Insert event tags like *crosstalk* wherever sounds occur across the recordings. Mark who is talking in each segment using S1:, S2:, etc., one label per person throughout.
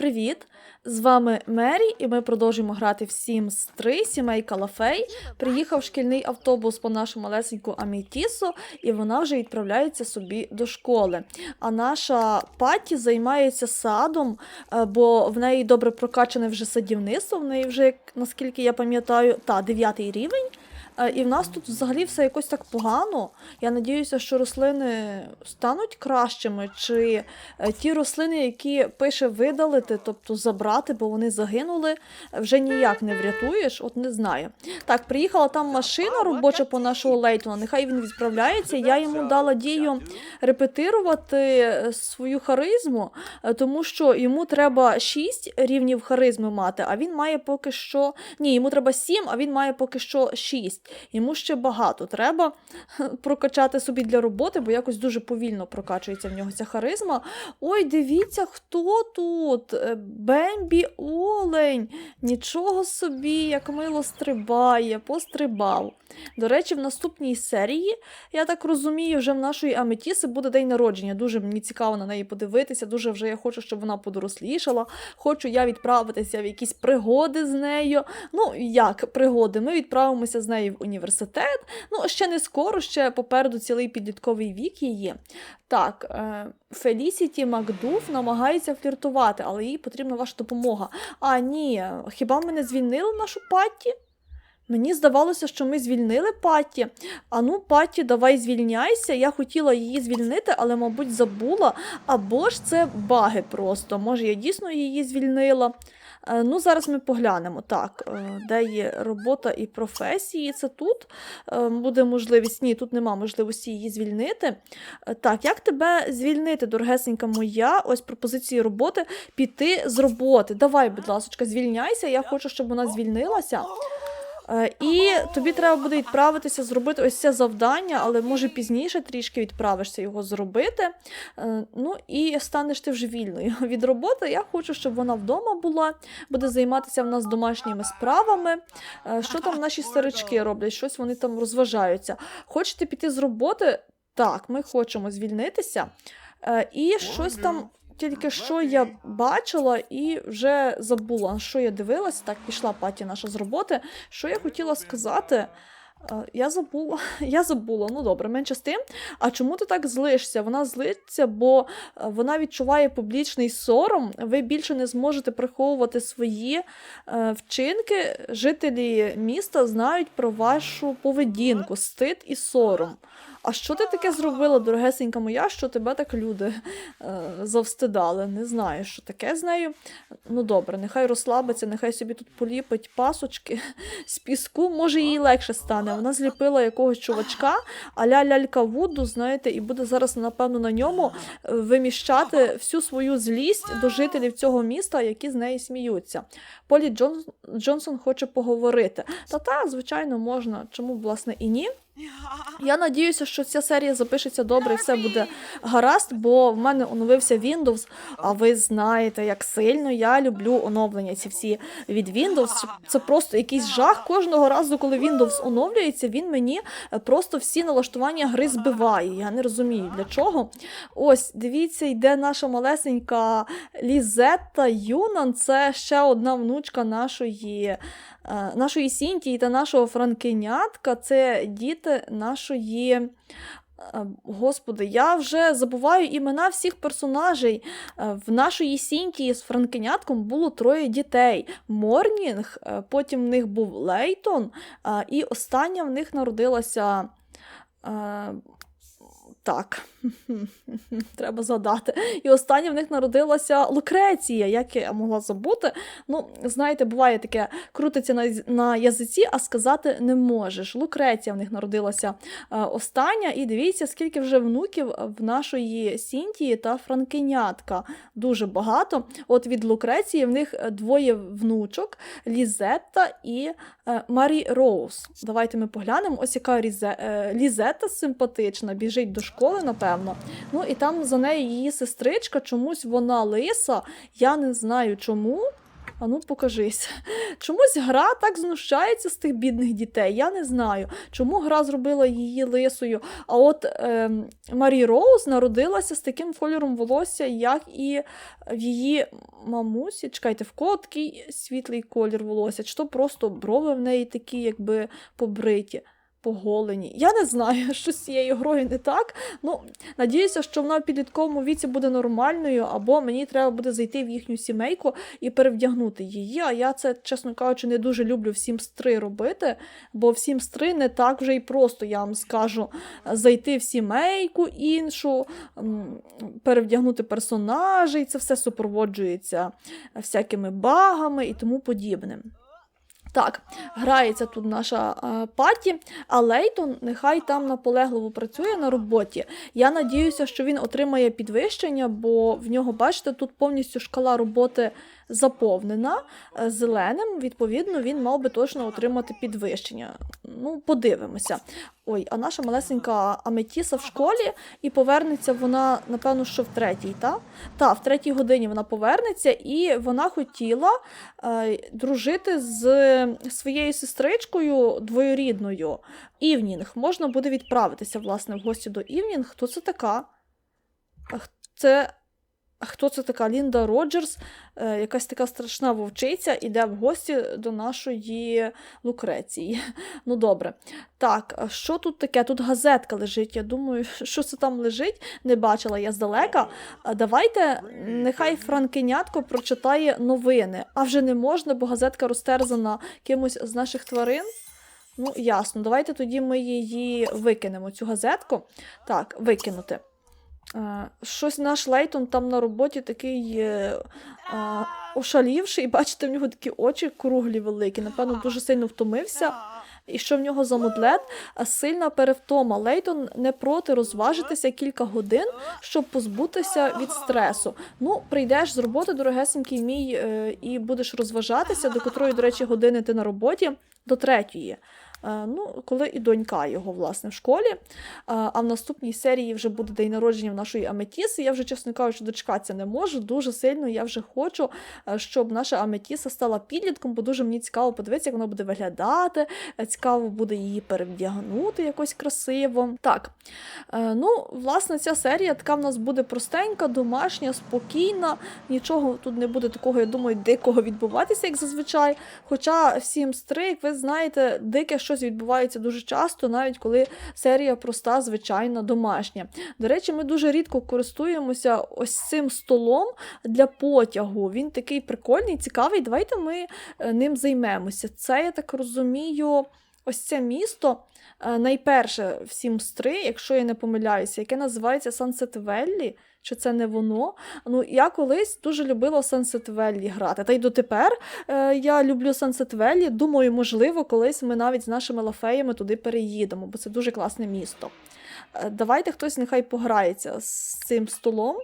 S1: привіт! З вами Мері, і ми продовжуємо грати в Sims 3 сімейка Лафей. Приїхав шкільний автобус по нашу малесеньку Амітісу, і вона вже відправляється собі до школи. А наша паті займається садом, е, бо в неї добре прокачане вже садівництво. В неї вже, наскільки я пам'ятаю, та 9 рівень. Е, І в нас тут взагалі все якось так погано. Я надіюся, що рослини стануть кращими, чи е, ті рослини, які пише видалити, тобто забрати, бо вони загинули, вже ніяк не врятуєш, от не знаю. Так, приїхала там машина робоча по нашого Лейтона, нехай він відправляється. Я йому дала дію репетирувати е, свою харизму, тому що йому треба 6 рівнів харизми мати, а він має поки що. Ні, йому треба 7, а він має поки що 6. Йому ще багато треба *laughs* прокачати собі для роботи, бо якось дуже повільно прокачується в нього ця харизма. Ой, дивіться, хто тут? Е, Бембі Олень. Нічого собі, як мило стрибає, пострибав. До речі, в наступній серії, я так розумію, вже в нашої Аметіси буде день народження. Дуже мені цікаво на неї подивитися. Дуже вже я хочу, щоб вона подорослішала. Хочу я відправитися в якісь пригоди з нею. Ну, як пригоди? Ми відправимося з нею в університет. Ну, ще не скоро, ще попереду цілий підлітковий вік її. Так, е, Фелісіті Макдуф намагається фліртувати, але їй потрібна ваша допомога. А ні, хіба ми не звільнили нашу Патті? Мені здавалося, що ми звільнили Патті. А ну, Патті, давай звільняйся. Я хотіла її звільнити, але, мабуть, забула. Або ж це баги просто. Може, я дійсно її звільнила. Е, Ну, зараз ми поглянемо. Так, е, де є робота і професії? Це тут Е, буде можливість. Ні, тут нема можливості її звільнити. Так, як тебе звільнити, дорогесенька моя? Ось пропозиції роботи піти з роботи. Давай, будь ласка, звільняйся. Я хочу, щоб вона звільнилася. Е, І тобі треба буде відправитися, зробити ось це завдання, але може пізніше трішки відправишся його зробити. Е, Ну і станеш ти вже вільною *laughs* від роботи. Я хочу, щоб вона вдома була, буде займатися в нас домашніми справами. Е, Що там наші старички роблять? Щось вони там розважаються. Хочете піти з роботи? Так, ми хочемо звільнитися. І щось там. Тільки що я бачила і вже забула, що я дивилася. Так, пішла паті наша з роботи. Що я хотіла сказати? Е, Я забула, *laughs* я забула. Ну добре, менше з тим. А чому ти так злишся? Вона злиться, бо е, вона відчуває публічний сором. Ви більше не зможете приховувати свої е, вчинки. Жителі міста знають про вашу поведінку, стид і сором. А що ти таке зробила, дорогесенька моя, що тебе так люди е, завстидали? Не знаю, що таке з нею. Ну добре, нехай розслабиться, нехай собі тут поліпить пасочки з піску. Може, їй легше стане. Вона зліпила якогось чувачка, аля лялька Вуду, знаєте, і буде зараз, напевно, на ньому е, виміщати всю свою злість до жителів цього міста, які з неї сміються. Полі Джон... Джонсон хоче поговорити. Та та, звичайно, можна. Чому, власне, і ні? *laughs* Я надіюся, що ця серія запишеться добре і все буде гаразд, бо в мене оновився Windows, а ви знаєте, як сильно я люблю оновлення ці всі від Windows. Це просто якийсь жах. Кожного разу, коли Windows оновлюється, він мені просто всі налаштування гри збиває. Я не розумію для чого. Ось, дивіться, йде наша малесенька Лізетта Юнан. Це ще одна внучка нашої. е, Нашої Сінтії та нашого Франкенятка це діти нашої. е, Господи, я вже забуваю імена всіх персонажей. Е, В нашої Сінтії з Франкенятком було троє дітей: Морнінг, е, потім в них був Лейтон, і остання в них народилася. Так, *laughs* треба згадати. І остання в них народилася Лукреція, як я могла забути. Ну, знаєте, буває таке, крутиться на, на язиці, а сказати не можеш. Лукреція в них народилася е, остання, і дивіться, скільки вже внуків в нашої Сінтії та Франкенятка. Дуже багато. От від Лукреції в них двоє внучок: Лізетта і е, Марі Роуз. Давайте ми поглянемо. Ось яка е, Лізетта симпатична, біжить до школи, напевно. Ну і там за нею її сестричка, чомусь вона лиса. Я не знаю чому. А ну покажись. Чомусь гра так знущається з тих бідних дітей. Я не знаю, чому гра зробила її лисою. А от ем, Марі Роуз народилася з таким кольором волосся, як і в її мамусі. Чекайте, в кого такий світлий колір волосся, чи то просто брови в неї такі, якби побриті. Поголені. Я не знаю, *laughs* що з цією грою не так. Ну, надіюся, що вона в підлітковому віці буде нормальною, або мені треба буде зайти в їхню сімейку і перевдягнути її. А я це, чесно кажучи, не дуже люблю в Sims 3 робити, бо в Sims 3 не так вже і просто, я вам скажу, зайти в сімейку іншу, перевдягнути персонажей, це все супроводжується всякими багами і тому подібним. Так, грається тут наша е, паті, а Лейтон нехай там наполегливо працює на роботі. Я надіюся, що він отримає підвищення, бо в нього, бачите, тут повністю шкала роботи заповнена е, зеленим. Відповідно, він мав би точно отримати підвищення. Ну, подивимося. Ой, а наша малесенька Аметіса в школі, і повернеться вона, напевно, що в третій, та? Та, в третій годині вона повернеться, і вона хотіла е, дружити з своєю сестричкою двоюрідною. Івнінг. Можна буде відправитися, власне, в гості до Івнінг. Хто це така? Це. Хто це така? Лінда Роджерс, е, якась така страшна вовчиця, іде в гості до нашої Лукреції. *laughs* Ну, добре. Так, що тут таке? Тут газетка лежить. Я думаю, *laughs* що це там лежить, не бачила я здалека. Давайте, нехай Франкенятко прочитає новини. А вже не можна, бо газетка розтерзана кимось з наших тварин. Ну, ясно. Давайте тоді ми її викинемо, цю газетку. Так, викинути. Е, Щось наш Лейтон там на роботі такий е, е, ошалівший, бачите, в нього такі очі круглі великі. Напевно, дуже сильно втомився. І що в нього за мудлет? А Сильна перевтома. Лейтон не проти розважитися кілька годин, щоб позбутися від стресу. Ну, прийдеш з роботи, дорогесенький мій, і будеш розважатися, до котрої, до речі, години ти на роботі, до третьої. Е, Ну, коли і донька його, власне, в школі. Е, А в наступній серії вже буде день народження в нашої Аметіси. Я вже, чесно кажучи, дочекатися не можу. Дуже сильно я вже хочу, е, щоб наша Аметіса стала підлітком, бо дуже мені цікаво подивитися, як вона буде виглядати. Цікаво буде її перевдягнути якось красиво. Так, ну, власне, ця серія така в нас буде простенька, домашня, спокійна. Нічого тут не буде такого, я думаю, дикого відбуватися, як зазвичай. Хоча всім стрик, ви знаєте, дике щось відбувається дуже часто, навіть коли серія проста, звичайна, домашня. До речі, ми дуже рідко користуємося ось цим столом для потягу. Він такий прикольний, цікавий. Давайте ми е, ним займемося. Це, я так розумію, ось це місто. Е, Найперше в Sims 3, якщо я не помиляюся, яке називається Sunset Valley, чи це не воно. Ну, я колись дуже любила Sunset Valley грати. Та й дотепер е, я люблю Sunset Valley. Думаю, можливо, колись ми навіть з нашими лафеями туди переїдемо, бо це дуже класне місто. Е, Давайте хтось нехай пограється з цим столом.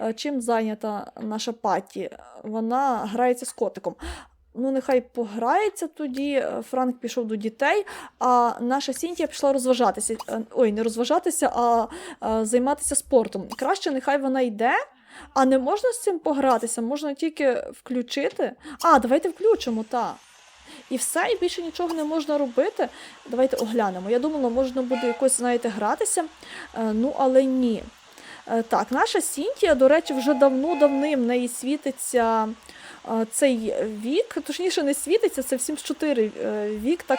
S1: Е, Чим зайнята наша паті? Вона грається з котиком. Ну, нехай пограється тоді. Е, Франк пішов до дітей, а наша Сінтія пішла розважатися. Е, Ой, не розважатися, а, а займатися спортом. Краще нехай вона йде. А не можна з цим погратися, можна тільки включити. А, давайте включимо, так. І все, і більше нічого не можна робити. Давайте оглянемо. Я думала, можна буде якось, знаєте, гратися. Е, ну, але ні. Е, так, наша Сінтія, до речі, вже давно-давним в неї світиться е, цей вік, точніше, не світиться, це всім з 4 вік, так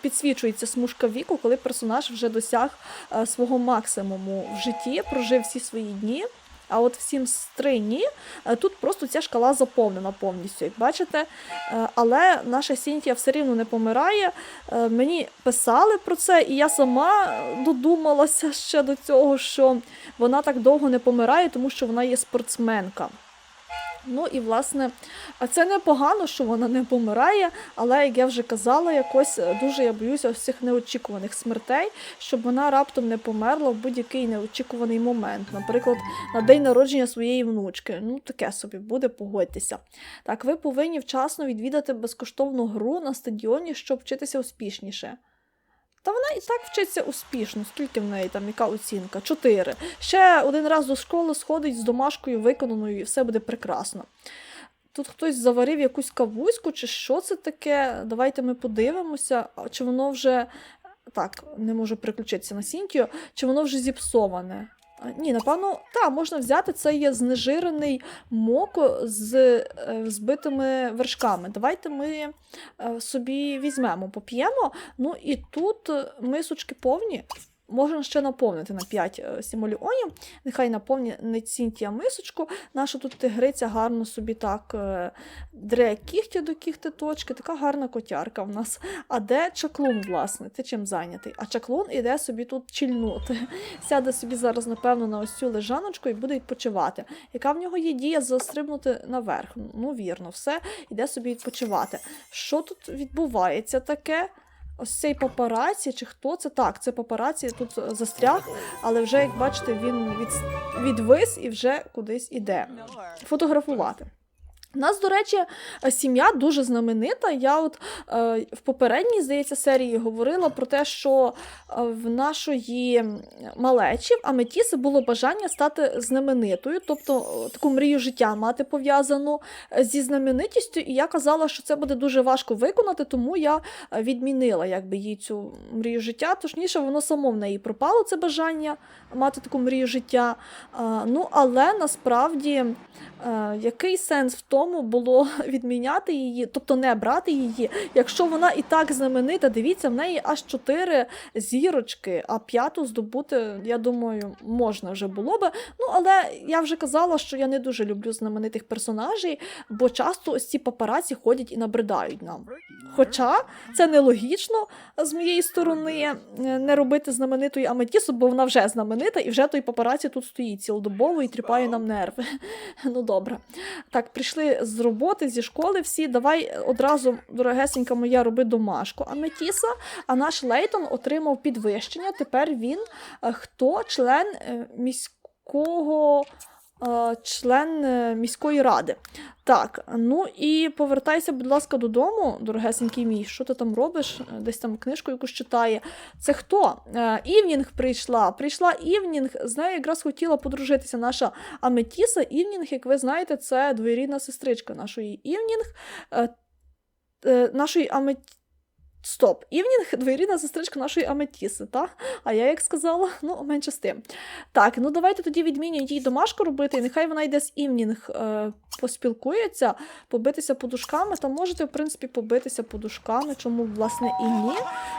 S1: підсвічується смужка віку, коли персонаж вже досяг е, свого максимуму в житті, прожив всі свої дні. А от з 3 ні, Е, тут просто ця шкала заповнена повністю, як бачите. Е, Але наша Сінтія все рівно не помирає. Е, Мені писали про це, і я сама додумалася ще до цього, що вона так довго не помирає, тому що вона є спортсменка. Ну і власне, а це непогано, що вона не помирає, але як я вже казала, якось е, дуже я боюся ось цих неочікуваних смертей, щоб вона раптом не померла в будь-який неочікуваний момент. Наприклад, на день народження своєї внучки. Ну, таке собі буде, погодьтеся. Так, ви повинні вчасно відвідати безкоштовну гру на стадіоні, щоб вчитися успішніше. Та вона і так вчиться успішно. Скільки в неї там, яка оцінка? Чотири. Ще один раз до школи сходить з домашкою виконаною, і все буде прекрасно. Тут хтось заварив якусь кавуську, чи що це таке? Давайте ми подивимося, чи воно вже. Так, не можу переключитися на Сінтію, чи воно вже зіпсоване. Ні, напевно, так, можна взяти це є знежирений моко з е, збитими вершками. Давайте ми е, собі візьмемо, поп'ємо. Ну і тут е, мисочки повні. Можна ще наповнити на 5 сімоліонів. Нехай наповнить Сінтія мисочку. Наша тут тигриця гарно собі так е, дре кігтя до кіхтеточки. Така гарна котярка в нас. А де чаклун, власне? Ти чим зайнятий? А чаклун іде собі тут чільнути. *laughs* Сяде собі зараз, напевно, на ось цю лежаночку і буде відпочивати. Яка в нього є дія застрибнути наверх? Ну, вірно, все, іде собі відпочивати. Що тут відбувається таке? Ось цей папараці, чи хто це? Так, це папараці тут застряг, але вже, як бачите, він від, відвис і вже кудись іде фотографувати. У нас, до речі, е, сім'я дуже знаменита. Я от е, в попередній, здається, серії говорила про те, що е, в нашої малечі в Аметіси було бажання стати знаменитою, тобто е, таку мрію життя мати пов'язану е, зі знаменитістю. І я казала, що це буде дуже важко виконати, тому я е, відмінила якби, їй цю мрію життя. Точніше, воно само в неї пропало це бажання мати таку мрію життя. А, ну, але насправді. Е, який сенс в тому було *laughs* відміняти її, тобто не брати її, якщо вона і так знаменита, дивіться, в неї аж чотири зірочки, а п'яту здобути, я думаю, можна вже було би. Ну, але я вже казала, що я не дуже люблю знаменитих персонажей, бо часто ось ці папараці ходять і набридають нам. Хоча це нелогічно з моєї сторони е, не робити знаменитою Аметісу, бо вона вже знаменита, і вже той папараці тут стоїть цілодобово і тріпає нам нерви. *laughs* Ну добре. Так, прийшли з роботи, зі школи всі. Давай одразу, дорогесенька моя, роби домашку Аметіса. А наш Лейтон отримав підвищення. Тепер він е, хто член е, міського. Е, Член е, міської ради. Так, ну і повертайся, будь ласка, додому, дорогесенький мій. Що ти там робиш? Е, Десь там книжку якусь читає. Це хто? Івнінг прийшла. Прийшла Івнінг. З нею якраз хотіла подружитися наша Аметіса. Івнінг, як ви знаєте, це двоюрідна сестричка нашої Івнінг. Нашої Амет... Стоп, Івнінг двоюрідна сестричка нашої Аметіси, так? А я як сказала, ну, менше з тим. Так, ну давайте тоді відмінюємо їй домашку робити, і нехай вона йде з Івнінг е, поспілкується, побитися подушками. Та можете, в принципі, побитися подушками, чому, власне, і ні.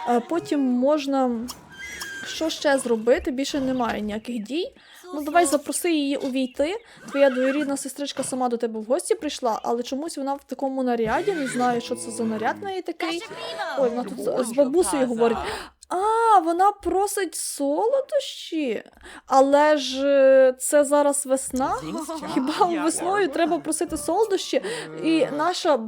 S1: Е, потім можна. Що ще зробити? Більше немає ніяких дій. Ну, давай запроси її увійти. Твоя двоюрідна сестричка сама до тебе в гості прийшла, але чомусь вона в такому наряді, не знаю, що це за наряд в неї такий. Ой, вона тут з- бабусею говорить. А, вона просить солодощі, але ж е, це зараз весна. Хіба весною треба просити солодощі? І наша е,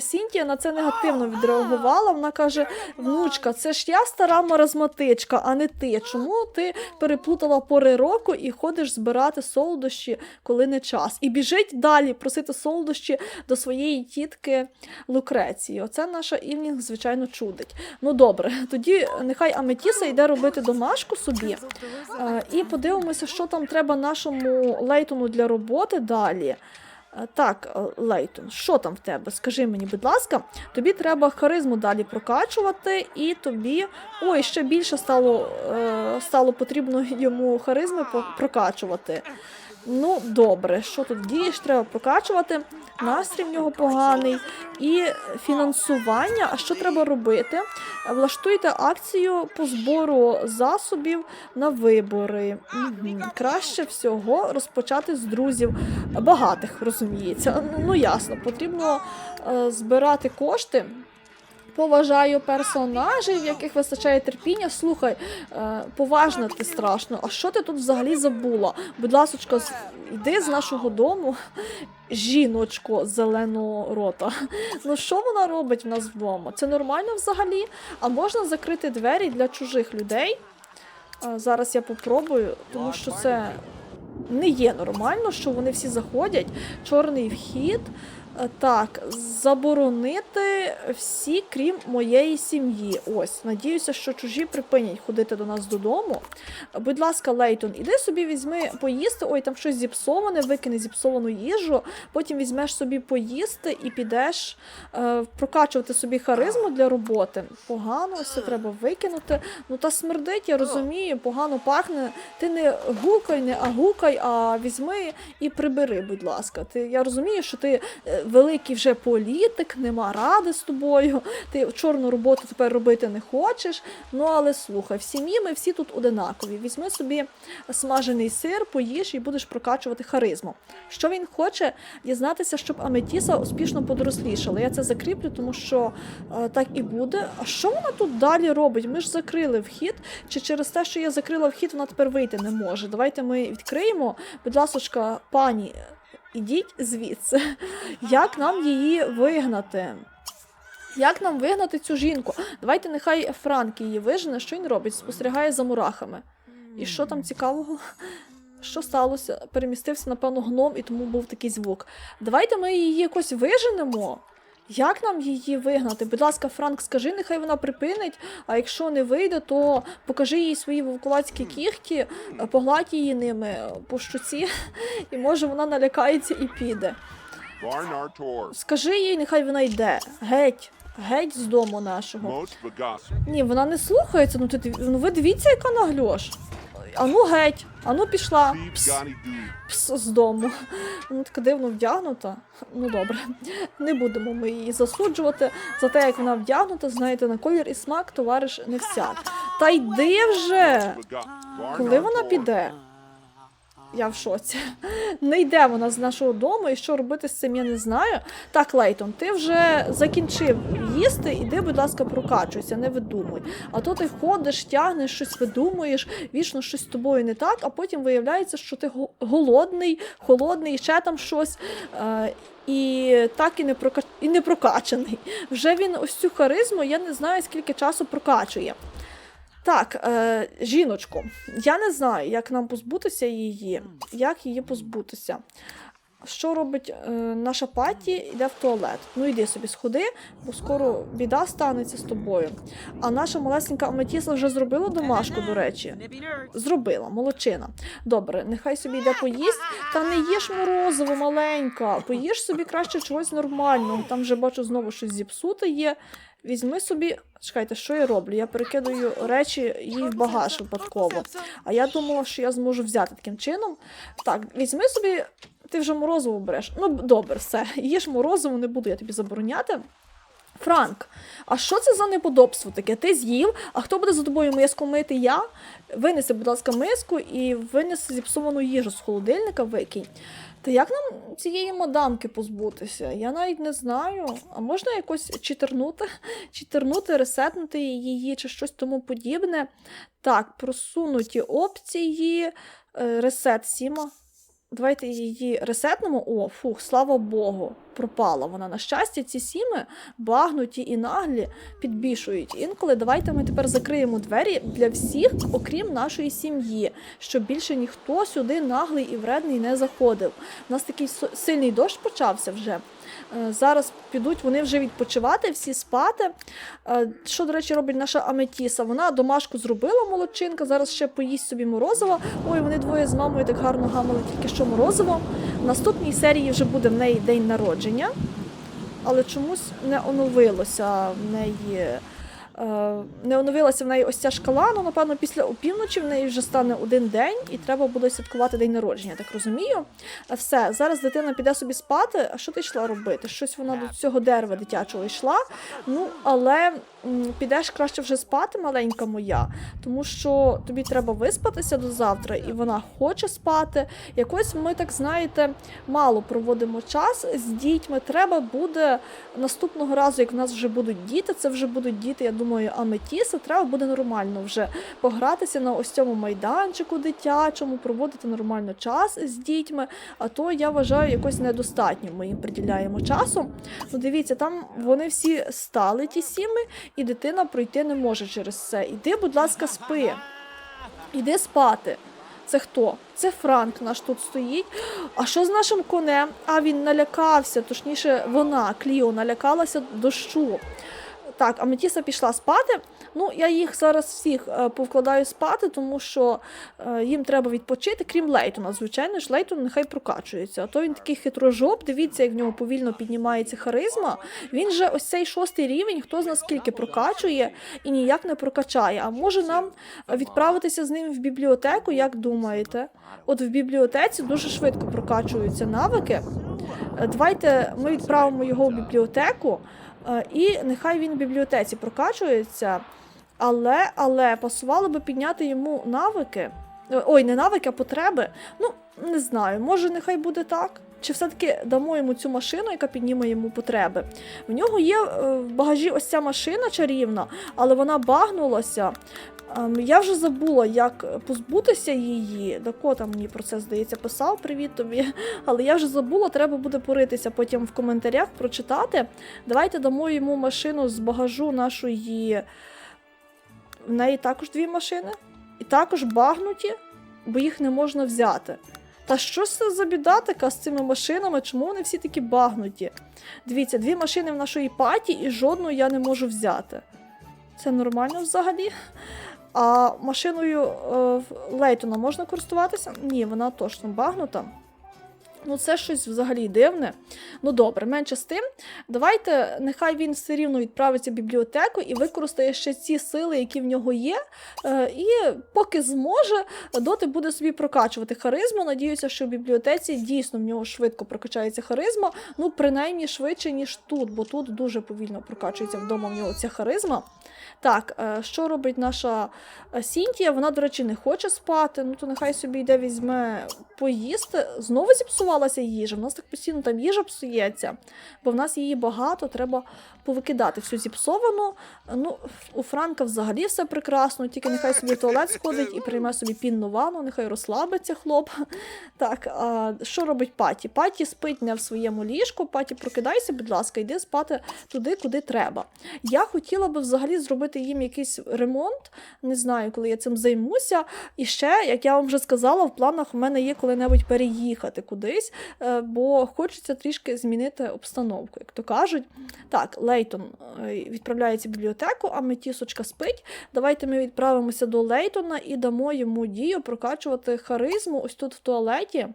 S1: Сінтія на це негативно відреагувала. Вона каже: внучка, це ж я стара маразматичка, а не ти. Чому ти переплутала пори року і ходиш збирати солодощі, коли не час? І біжить далі просити солодощі до своєї тітки Лукреції. Оце наша Івнінг, звичайно, чудить. Ну добре, тоді нехай Аметіса йде робити домашку собі. Е, І подивимося, що там треба нашому Лейтону для роботи далі. Е, Так, е, Лейтон, що там в тебе? Скажи мені, будь ласка, тобі треба харизму далі прокачувати, і тобі. Ой, ще більше стало, е, стало потрібно йому харизми прокачувати. Ну, добре, що тут дієш, треба прокачувати. Настрій в нього поганий. І фінансування. А що треба робити? Влаштуйте акцію по збору засобів на вибори. Мгм. Краще всього розпочати з друзів багатих, розуміється. Ну, ну ясно, потрібно е, збирати кошти. Поважаю персонажів, яких вистачає терпіння. Слухай, е, поважно ти страшно. А що ти тут взагалі забула? Будь ласочка, йди з нашого дому, жіночко зеленого рота. Ну що вона робить в нас вдома? Це нормально взагалі? А можна закрити двері для чужих людей? Е, Зараз я попробую, тому що це не є нормально, що вони всі заходять. Чорний вхід. Е, Так, заборонити всі, крім моєї сім'ї. Ось, надіюся, що чужі припинять ходити до нас додому. Будь ласка, Лейтон, іди собі візьми поїсти. Ой, там щось зіпсоване, викини зіпсовану їжу. Потім візьмеш собі поїсти і підеш е, прокачувати собі харизму для роботи. Погано, все треба викинути. Ну та смердить, я розумію, погано пахне. Ти не гукай, не агукай, а візьми і прибери, будь ласка. Ти, я розумію, що ти е, великий вже політик, нема ради з тобою. Ти чорну роботу тепер робити не хочеш. Ну але слухай, в сім'ї ми всі тут одинакові. Візьми собі смажений сир, поїж і будеш прокачувати харизму. Що він хоче? Дізнатися, щоб Аметіса успішно подорослішала. Я це закріплю, тому що е, так і буде. А що вона тут далі робить? Ми ж закрили вхід. Чи через те, що я закрила вхід, вона тепер вийти не може? Давайте ми відкриємо. Будь ласочка, пані, ідіть звідси. Як нам її вигнати? Як нам вигнати цю жінку? Давайте нехай Франк її вижене. Що він робить? Спостерігає за мурахами. І що там цікавого? Що сталося? Перемістився, напевно, гном, і тому був такий звук. Давайте ми її якось виженемо. Як нам її вигнати? Будь ласка, Франк, скажи, нехай вона припинить, а якщо не вийде, то покажи їй свої вовкулацькі кіхті, погладь її ними по щуці, *laughs* і може вона налякається і піде. Скажи їй, нехай вона йде. Геть, геть з дому нашого. Ні, вона не слухається. Ну ти ну ви дивіться, яка нагльош. Ану геть, ану пішла. Пс, пс з дому. Вона така дивно вдягнута. Ну добре, не будемо ми її засуджувати за те, як вона вдягнута, знаєте, на колір і смак товариш не всяк. Та йди вже! Коли вона піде? Я в шоці. Не йде вона з нашого дому, і що робити з цим, я не знаю. Так, Лейтон, ти вже закінчив їсти, іди, будь ласка, прокачуйся, не видумуй. А то ти ходиш, тягнеш, щось видумуєш, вічно щось з тобою не так, а потім виявляється, що ти голодний, холодний, ще там щось. Е, і так і не, прока... і не прокачаний. Вже він ось цю харизму, я не знаю, скільки часу прокачує. Так, е, жіночко, я не знаю, як нам позбутися її, як її позбутися. Що робить е, наша паті? Йде в туалет. Ну йди собі сходи, бо скоро біда станеться з тобою. А наша малесенька Аметіса вже зробила домашку, до речі. Зробила, молодчина. Добре, нехай собі йде поїсть. Та не їж морозиво маленька. Поїж собі краще чогось нормального. Там вже бачу знову щось зіпсуте є. Візьми собі. Чекайте, що я роблю? Я перекидаю речі їй в багаж випадково. А я думала, що я зможу взяти таким чином. Так, візьми собі, ти вже морозиво береш. Ну, добре, все. Їж морозиво, не буду я тобі забороняти. Франк, а що це за неподобство таке? Ти з'їв, а хто буде за тобою миску мити? Я? Винеси, будь ласка, миску і винеси зіпсовану їжу з холодильника, викинь. Та як нам цієї мадамки позбутися? Я навіть не знаю. А можна якось читернути, *laughs* читернути, ресетнути її чи щось тому подібне. Так, просунуті опції, е, ресет Сіма. Давайте її ресетнемо. О, фух, слава Богу, пропала вона. На щастя, ці сіми багнуті і наглі підбішують. Інколи давайте ми тепер закриємо двері для всіх, окрім нашої сім'ї, щоб більше ніхто сюди наглий і вредний не заходив. У нас такий сильний дощ почався вже. Е, Зараз підуть вони вже відпочивати, всі спати. Е, Що, до речі, робить наша Аметіса? Вона домашку зробила молодчинка, зараз ще поїсть собі морозиво. Ой, вони двоє з мамою так гарно гамали тільки що морозиво. Наступній серії вже буде в неї день народження, але чомусь не оновилося в неї. Е, Не оновилася в неї ось ця шкала, ну, напевно, після опівночі в неї вже стане один день, і треба буде святкувати день народження, так розумію. А Все, зараз дитина піде собі спати. А що ти йшла робити? Щось вона до цього дерева дитячого йшла. Ну, але підеш краще вже спати, маленька моя, тому що тобі треба виспатися до завтра, і вона хоче спати. Якось ми, так знаєте, мало проводимо час з дітьми. Треба буде наступного разу, як в нас вже будуть діти, це вже будуть діти, я думаю, Аметіса, треба буде нормально вже погратися на ось цьому майданчику дитячому, проводити нормально час з дітьми. А то я вважаю, якось недостатньо ми їм приділяємо часу. Ну, дивіться, там вони всі стали ті сіми, і дитина пройти не може через це. Іди, будь ласка, спи. Іди спати. Це хто? Це Франк наш тут стоїть. А що з нашим конем? А він налякався, точніше, вона, Кліо, налякалася дощу. Так, Аметіса пішла спати. Ну, я їх зараз всіх е, повкладаю спати, тому що е, їм треба відпочити, крім Лейтона. Звичайно ж, Лейтон нехай прокачується. А то він такий хитрожоп. Дивіться, як в нього повільно піднімається харизма. Він же ось цей шостий рівень, хто з нас скільки прокачує і ніяк не прокачає. А може нам відправитися з ним в бібліотеку, як думаєте? От в бібліотеці дуже швидко прокачуються навики. Е, Давайте ми відправимо його в бібліотеку, і нехай він в бібліотеці прокачується. Але, але пасувало би підняти йому навики. Е, Ой, не навики, а потреби. Ну, не знаю, може, нехай буде так. Чи все-таки дамо йому цю машину, яка підніме йому потреби? В нього є е, в багажі ось ця машина чарівна, але вона багнулася. Ем, Я вже забула, як позбутися її. Дако там мені про це здається писав. Привіт тобі. Але я вже забула, треба буде поритися потім в коментарях, прочитати. Давайте дамо йому машину з багажу нашої. В неї також дві машини. І також багнуті, бо їх не можна взяти. Та що це за біда така з цими машинами? Чому вони всі такі багнуті? Дивіться, дві машини в нашої паті і жодну я не можу взяти. Це нормально взагалі. А машиною е, Лейтона можна користуватися? Ні, вона точно багнута. Ну, це щось взагалі дивне. Ну добре, менше з тим. Давайте, нехай він все рівно відправиться в бібліотеку і використає ще ці сили, які в нього є. Е, і поки зможе, доти буде собі прокачувати харизму. Надіюся, що в бібліотеці дійсно в нього швидко прокачається харизма. Ну, принаймні швидше, ніж тут, бо тут дуже повільно прокачується вдома в нього ця харизма. Так, е, що робить наша е, Сінтія? Вона, до речі, не хоче спати. Ну то нехай собі йде візьме поїсти. Знову зіпсувалася їжа. В нас так постійно там їжа псується, бо в нас її багато, треба повикидати всю зіпсовану. Ну, у Франка взагалі все прекрасно, тільки нехай собі в туалет сходить і прийме собі пінну ванну, нехай розслабиться хлоп. *laughs* Так, а що робить Паті? Паті спить не в своєму ліжку. Паті, прокидайся, будь ласка, йди спати туди, куди треба. Я хотіла би взагалі зробити їм якийсь ремонт. Не знаю, коли я цим займуся. І ще, як я вам вже сказала, в планах в мене є коли-небудь переїхати кудись, е, бо хочеться трішки змінити обстановку, як то кажуть. Так, Лейтон е, відправляється в бібліотеку, а Метісочка спить. Давайте ми відправимося до Лейтона і дамо йому дію прокачувати харизму ось тут в туалеті.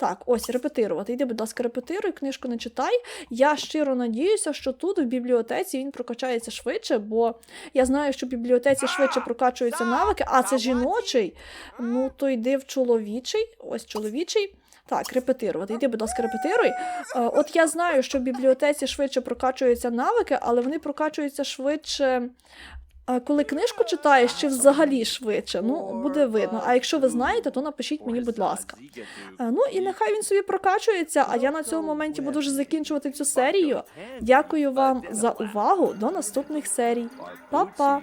S1: Так, ось репетирувати. Йди, будь ласка, репетируй, книжку не читай. Я щиро надіюся, що тут в бібліотеці він прокачається швидше, бо я знаю, що в бібліотеці швидше прокачуються навики, а це жіночий. Ну, то йди в чоловічий. Ось чоловічий. Так, репетирувати. Йди, будь ласка, репетируй. Е, От я знаю, що в бібліотеці швидше прокачуються навики, але вони прокачуються швидше. Коли книжку читаєш, чи взагалі швидше, ну буде видно. А якщо ви знаєте, то напишіть мені, будь ласка. Е, Ну і нехай він собі прокачується, а я на цьому моменті буду вже закінчувати цю серію. Дякую вам за увагу. До наступних серій. Па-па!